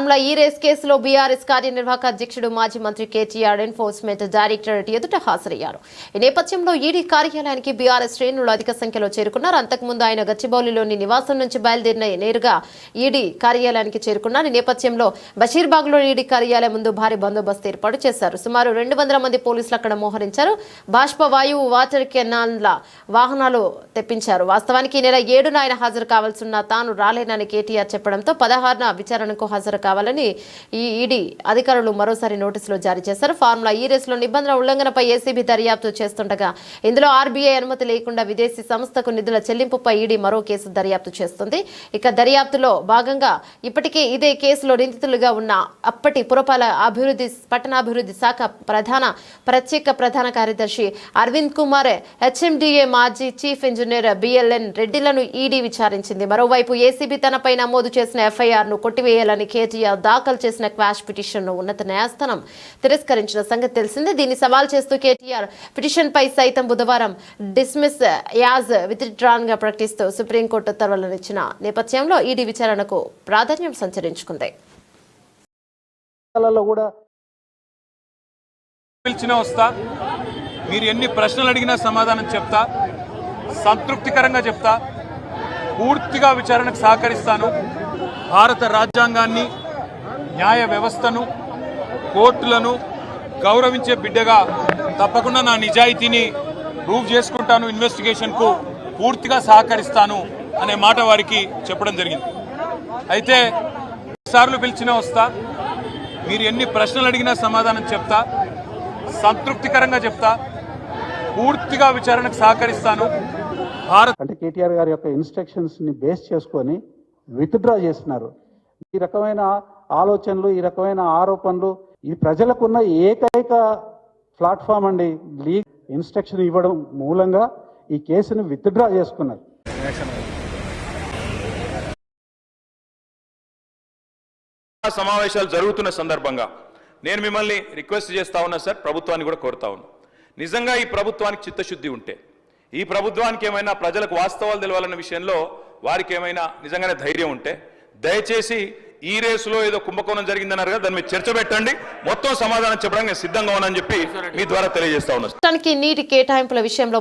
ఈ రేస్ కేసులో బీఆర్ఎస్ కార్యనిర్వాహక అధ్యక్షుడు మాజీ మంత్రి కేటీఆర్ ఎన్ఫోర్స్మెంట్ డైరెక్టరేట్ ఎదుట హాజరయ్యారు. ఈ నేపథ్యంలో ఈడీ కార్యాలయానికి బీఆర్ఎస్ శ్రేణులు అధిక సంఖ్యలో చేరుకున్నారు. అంతకుముందు ఆయన గచ్చిబౌలిలోని నివాసం నుంచి బయలుదేరిన నేరుగా ఈడీ కార్యాలయానికి చేరుకున్నారు. ఈ నేపథ్యంలో బషీర్బాగ్లో ఈడీ కార్యాలయం ముందు భారీ బందోబస్తు ఏర్పాటు చేశారు. సుమారు రెండు వందల మంది పోలీసులు అక్కడ మోహరించారు. బాష్ప వాయువు వాటర్ కెనాల్ల వాహనాలు తెప్పించారు. వాస్తవానికి ఈ నెల ఏడున ఆయన హాజరు కావాల్సిన తాను రాలేనని కేటీఆర్ చెప్పడంతో పదహారున విచారణకు హాజరు కావాలని ఈ ఈడీ అధికారులు మరోసారి నోటీసులు జారీ చేశారు. ఫార్ములా ఈ రేసులో నిబంధన ఉల్లంఘనపై ఏసీబీ దర్యాప్తు చేస్తుండగా ఇందులో ఆర్బీఐ అనుమతి లేకుండా విదేశీ సంస్థకు నిధుల చెల్లింపుపై ఈడీ మరో కేసు దర్యాప్తు చేస్తుంది. ఇక దర్యాప్తులో భాగంగా ఇప్పటికే ఇదే కేసులో నిందితులుగా ఉన్న అప్పటి పురపాల అభివృద్ధి పట్టణాభివృద్ధి శాఖ ప్రధాన ప్రత్యేక ప్రధాన కార్యదర్శి అరవింద్ కుమార్ హెచ్ఎండిఏ మాజీ చీఫ్ ఇంజనీర్ బిఎల్ఎన్ రెడ్డిలను ఈడీ విచారించింది. మరోవైపు ఏసీబీ తనపై నమోదు చేసిన ఎఫ్ఐఆర్ను కొట్టివేయాలని కేటీఆర్ దాఖలు చేసిన క్వాష్ పిటిషన్ను ఉన్నత న్యాయస్థానం తిరస్కరించిన సంగతి తెలిసిందే. దీన్ని సవాల్ చేస్తూ కేటీఆర్ పిటిషన్ పై సైతం బుధవారం డిస్మిస్ యాజ్గా ప్రకటిస్తూ సుప్రీంకోర్టు ఉత్తర్వులనిచ్చిన నేపథ్యంలో ఈడీ విచారణకు ప్రాధాన్యం సంచరించుకుంది. కూడా పిలిచినా వస్తా మీరు ఎన్ని ప్రశ్నలు అడిగినా సమాధానం చెప్తా సంతృప్తికరంగా చెప్తా పూర్తిగా విచారణకు సహకరిస్తాను. భారత రాజ్యాంగాన్ని న్యాయ వ్యవస్థను కోర్టులను గౌరవించే బిడ్డగా తప్పకుండా నా నిజాయితీని ప్రూవ్ చేసుకుంటాను ఇన్వెస్టిగేషన్కు పూర్తిగా సహకరిస్తాను అనే మాట వారికి చెప్పడం జరిగింది. అయితే సార్లు పిలిచినా వస్తా మీరు ఎన్ని ప్రశ్నలు అడిగినా సమాధానం చెప్తా సంతృప్తికరంగా చెప్తా పూర్తిగా విచారణకు సహకరిస్తాను. భారత్ అంటే కేటీఆర్ గారి యొక్క ఇన్స్ట్రక్షన్స్ని బేస్ చేసుకొని విత్డ్రా చేస్తున్నారు. ఈ రకమైన ఆలోచనలు ఈ రకమైన ఆరోపణలు ఈ ప్రజలకున్న ఏకైక ప్లాట్ఫామ్ అండి లీగ్ ఇన్స్ట్రక్షన్ ఇవ్వడం మూలంగా ఈ కేసుని విత్డ్రా చేసుకున్నారు. సమావేశాలు జరుగుతున్న సందర్భంగా నేను మిమ్మల్ని రిక్వెస్ట్ చేస్తా ఉన్నా సార్ ప్రభుత్వాన్ని కూడా కోరుతా ఉన్నా. నిజంగా ఈ ప్రభుత్వానికి చిత్తశుద్ధి ఉంటే ఈ ప్రభుత్వానికి ఏమైనా ప్రజలకు వాస్తవాలు తెలవాలన్న విషయంలో వారికి ఏమైనా నిజంగానే ధైర్యం ఉంటే దయచేసి ఈ రేసులో ఏదో కుంభకోణం జరిగిందన్నారు కదా దాని మీద చర్చ పెట్టండి. మొత్తం సమాధానం చెప్పడానికి నేను సిద్ధంగా ఉన్నానని చెప్పి మీ ద్వారా తెలియజేస్తా ఉన్నాను నీటి కేటాయింపుల విషయంలో